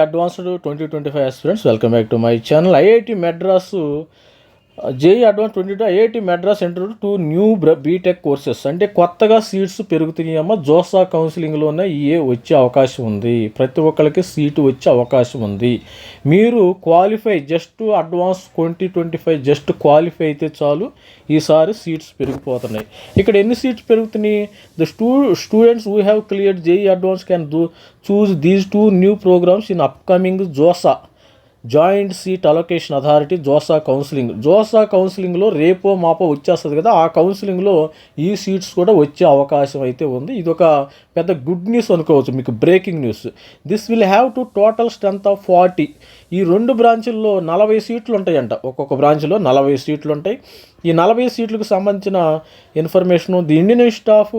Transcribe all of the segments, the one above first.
Advanced 2025 aspirants, welcome back to my channel. IIT Madras JEE advance twenty two IIT Madras centre two new BTech courses అంటే కొత్తగా seats పెరుగుతున్నాయమ్మా JoSAA కౌన్సిలింగ్లోనే ఈఏ e వచ్చే అవకాశం ఉంది ప్రతి ఒక్కరికి సీటు వచ్చే అవకాశం ఉంది మీరు qualify just advance twenty twenty five just qualify అయితే చాలు ఈసారి సీట్స్ పెరిగిపోతున్నాయి ఇక్కడ ఎన్ని సీట్స్ పెరుగుతున్నాయి the stu students we have clear JEE advance can do choose these two new programmes in upcoming JoSAA joint seat allocation authority JoSAA counselling JoSAA కౌన్సిలింగ్లో రేపో మాపో వచ్చేస్తుంది కదా ఆ కౌన్సిలింగ్లో ఈ సీట్స్ కూడా వచ్చే అవకాశం అయితే ఉంది ఇది ఒక పెద్ద గుడ్ న్యూస్ అనుకోవచ్చు మీకు breaking news this will have to total strength of forty ఈ రెండు బ్రాంచుల్లో నలభై సీట్లు ఉంటాయంట ఒక్కొక్క బ్రాంచ్లో నలభై సీట్లు ఉంటాయి ఈ నలభై సీట్లకు సంబంధించిన information the Indian staff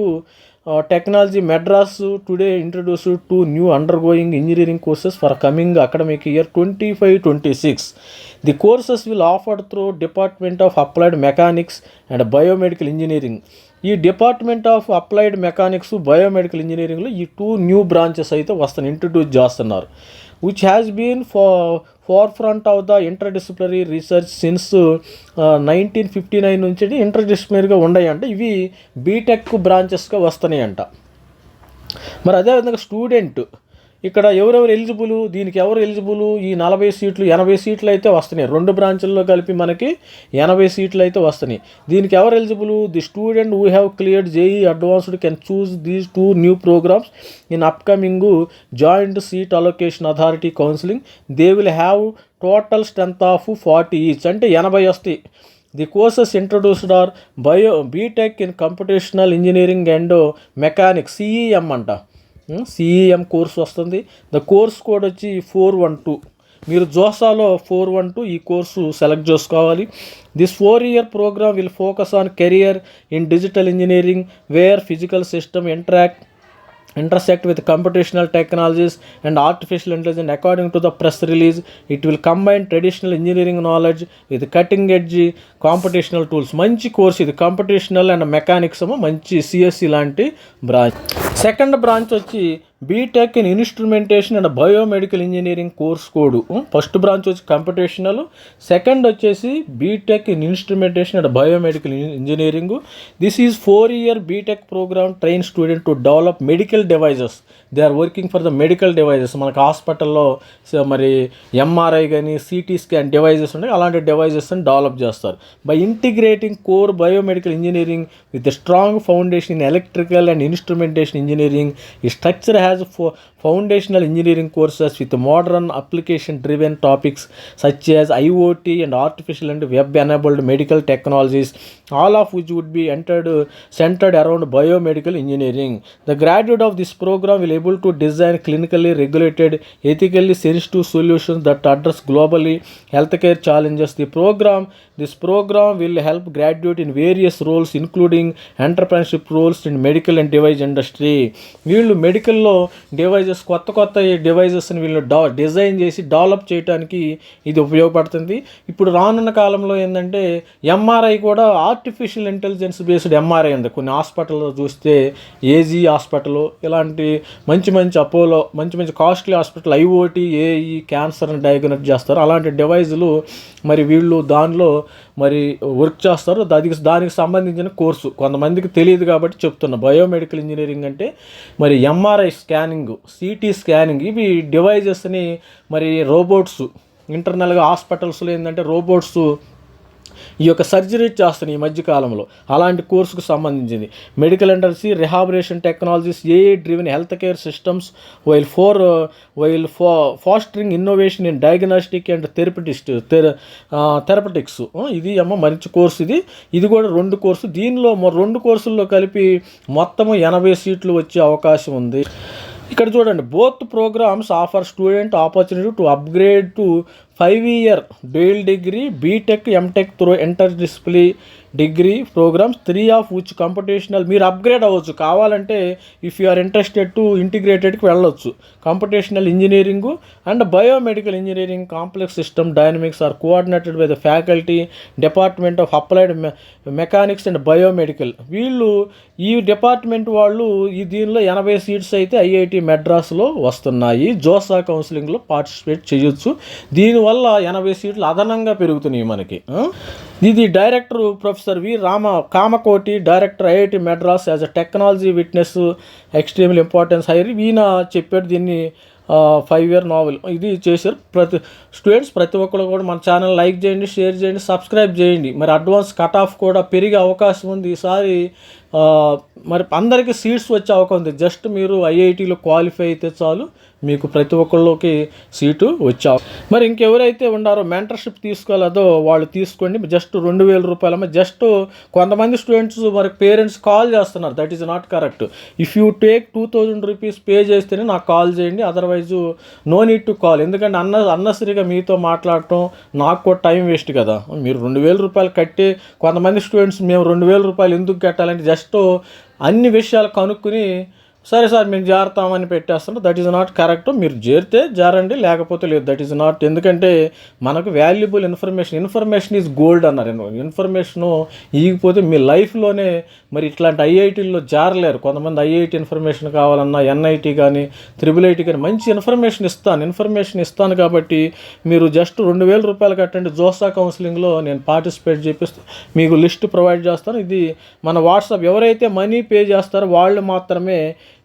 technology Madras today introduce to new undergoing engineering courses for coming academic year twenty five twenty six the courses will offer through department of applied mechanics and biomedical engineering ఈ department of applied mechanics biomedical ఇంజనీరింగ్లో ఈ two new branches అయితే వస్తాను introduce చేస్తున్నారు has been been forefront of the interdisciplinary research since nineteen fifty nine నుంచి ఇంటర్ డిసిప్లినరీగా ఉన్నాయంట ఇవి బీటెక్ బ్రాంచెస్గా వస్తున్నాయి అంట మరి అదేవిధంగా స్టూడెంట్ ఇక్కడ ఎవరెవరు ఎలిజిబుల్ దీనికి ఎవరు ఎలిజిబుల్ ఈ నలభై సీట్లు ఎనభై సీట్లు అయితే వస్తున్నాయి రెండు బ్రాంచ్ల్లో కలిపి మనకి ఎనభై సీట్లు అయితే వస్తున్నాయి దీనికి ఎవరు eligible the student we have cleared JEE advanced can choose these two new programmes in upcoming joint seat allocation authority counselling they will have total strength of forty each అంటే ఎనభై వస్తాయి the courses introduced are bio BTech in computational engineering and mechanic CEM అంట CEM course e వస్తుంది the course code వచ్చి four one two మీరు జోసాలో four one two ఈ course select చేసుకోవాలి this four year programme will focus on career in digital engineering where physical system interact intersect with computational technologies and artificial intelligence according to the press release it will combine traditional engineering knowledge with cutting edge computational tools మంచి course ఇది computational and mechanics మంచి CSC లాంటి branch second branch వచ్చి BTech in instrumentation and biomedical engineering course code first branch వచ్చి computational second వచ్చేసి BTech in instrumentation and biomedical engineering this is four year BTech programme train student to develop medical devices they are working for the medical devices మనకు హాస్పిటల్లో మరి MRI కానీ CT scan devices ఉన్నాయి అలాంటి డివైజెస్ని develop చేస్తారు by integrating core biomedical engineering with strong foundation in electrical and instrumentation engineering ఈ structure has foundational engineering courses with modern application driven topics such as IoT and artificial and web enabled medical technologies all of which would be entered uh, centered around biomedical engineering the graduate of this program will able to design clinically regulated ethically sensitive solutions that address globally healthcare challenges the program this program will help graduate in various roles including entrepreneurship roles in medical and device industry వీళ్ళు మెడికల్లో devices కొత్త కొత్త డివైజెస్ని వీళ్ళు డా design చేసి develop చేయడానికి ఇది ఉపయోగపడుతుంది ఇప్పుడు రానున్న కాలంలో ఏంటంటే ఎంఆర్ఐ కూడా ఆర్టిఫిషియల్ ఇంటెలిజెన్స్ బేస్డ్ ఎంఆర్ఐ ఉంది కొన్ని హాస్పిటల్లో చూస్తే ఏజీ హాస్పిటల్ ఇలాంటి మంచి మంచి అపోలో మంచి మంచి కాస్ట్లీ హాస్పిటల్ ఐఓటీ ఏఈ క్యాన్సర్ని డయాగ్నోస్ చేస్తారు అలాంటి డివైజులు మరి వీళ్ళు దానిలో మరి వర్క్ చేస్తారు దానికి దానికి సంబంధించిన కోర్సు కొంతమందికి తెలియదు కాబట్టి చెప్తున్నా బయోమెడికల్ ఇంజనీరింగ్ అంటే మరి ఎంఆర్ఐ స్కానింగ్ సిటీ స్కానింగ్ ఇవి డివైజెస్ని మరి రోబోట్స్ ఇంటర్నల్గా హాస్పిటల్స్లో ఏంటంటే రోబోట్స్ ఈ యొక్క సర్జరీ చేస్తున్నాయి ఈ మధ్యకాలంలో అలాంటి కోర్సుకు సంబంధించింది medical and rehabilitation technologies AI driven health care systems while for while fa fostering innovation in diagnostic and therapist therapeutics ఇది అమ్మ మంచి కోర్సు ఇది ఇది కూడా రెండు కోర్సు దీనిలో రెండు కోర్సుల్లో కలిపి మొత్తము ఎనభై సీట్లు వచ్చే అవకాశం ఉంది ఇక్కడ చూడండి both programmes offer student opportunity to upgrade to five year dual degree BTech MTech through interdisciplinary degree programmes three of ఉచ్ కాంపిటీషనల్ మీరు అప్గ్రేడ్ అవ్వచ్చు కావాలంటే if you are interested to ఇంటిగ్రేటెడ్కి వెళ్ళొచ్చు computational engineering and biomedical engineering complex system dynamics are coordinated by the faculty department of applied mechanics and biomedical వీళ్ళు ఈ department వాళ్ళు ఈ దీనిలో ఎనభై సీట్స్ అయితే ఐఐటి మెడ్రాస్లో వస్తున్నాయి జోసా కౌన్సిలింగ్లో పార్టిసిపేట్ చేయొచ్చు దీనివల్ల దీనివల్ల ఎనభై సీట్లు అదనంగా పెరుగుతున్నాయి మనకి ఇది director professor V Rama Kamakoti director IIT Madras as a technology witness extremely importance higher ఈయన చెప్పాడు దీన్ని ఫైవ్ ఇయర్ నావెల్ ఇది చేశారు ప్రతి స్టూడెంట్స్ ప్రతి ఒక్కరు కూడా మన ఛానల్ లైక్ చేయండి షేర్ చేయండి సబ్స్క్రైబ్ చేయండి మరి అడ్వాన్స్ కట్ ఆఫ్ కూడా పెరిగే అవకాశం ఉంది ఈసారి మరి అందరికీ సీట్స్ వచ్చే అవకాశం ఉంది జస్ట్ మీరు ఐఐటీలో క్వాలిఫై అయితే చాలు మీకు ప్రతి ఒక్కళ్ళకి సీటు వచ్చా మరి ఇంకెవరైతే ఉన్నారో మెంటర్షిప్ తీసుకోలేదో వాళ్ళు తీసుకోండి జస్ట్ రెండు వేల రూపాయలమ్మ జస్ట్ కొంతమంది స్టూడెంట్స్ మరి పేరెంట్స్ కాల్ చేస్తున్నారు that is not correct if you take two thousand rupees pay చేస్తేనే నాకు కాల్ చేయండి otherwise no need to call ఎందుకంటే అన్న అన్నసరిగా మీతో మాట్లాడటం నాకు కూడా టైం వేస్ట్ కదా మీరు రెండు వేల రూపాయలు కట్టి కొంతమంది స్టూడెంట్స్ మేము రెండు వేల రూపాయలు ఎందుకు కట్టాలంటే జస్ట్ అన్ని విషయాలు కనుక్కొని సరే సార్ మీకు జారుతామని పెట్టేస్తాను దట్ ఈజ్ నాట్ కరెక్ట్ మీరు చేరితే జారండి లేకపోతే లేదు దట్ ఈజ్ నాట్ ఎందుకంటే మనకు valuable information information is gold అన్నారు ఇన్ఫర్మేషను ఈగిపోతే మీ లైఫ్లోనే మరి ఇట్లాంటి ఐఐటీల్లో జారలేరు కొంతమంది ఐఐటి ఇన్ఫర్మేషన్ కావాలన్నా ఎన్ఐటి కానీ త్రిబుల్ ఐటీ కానీ మంచి ఇన్ఫర్మేషన్ ఇస్తాను ఇన్ఫర్మేషన్ ఇస్తాను కాబట్టి మీరు జస్ట్ రెండు వేల రూపాయలు కట్టండి జోసా కౌన్సిలింగ్లో నేను పార్టిసిపేట్ చేపిస్తాను మీకు లిస్ట్ ప్రొవైడ్ చేస్తాను ఇది మన వాట్సాప్ ఎవరైతే మనీ పే చేస్తారో వాళ్ళు మాత్రమే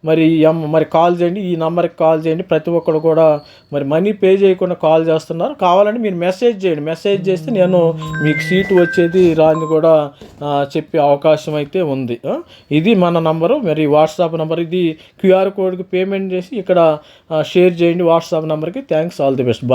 మరి మరి కాల్ చేయండి ఈ నెంబర్కి కాల్ చేయండి ప్రతి ఒక్కరు కూడా మరి మనీ పే చేయకుండా కాల్ చేస్తున్నారు కావాలంటే మీరు మెసేజ్ చేయండి మెసేజ్ చేస్తే నేను మీకు సీటు వచ్చేది రాని కూడా చెప్పే అవకాశం అయితే ఉంది ఇది మన నంబరు మరి వాట్సాప్ నంబర్ ఇది క్యూఆర్ కోడ్కి పేమెంట్ చేసి ఇక్కడ షేర్ చేయండి వాట్సాప్ నెంబర్కి థ్యాంక్స్ ఆల్ ది బెస్ట్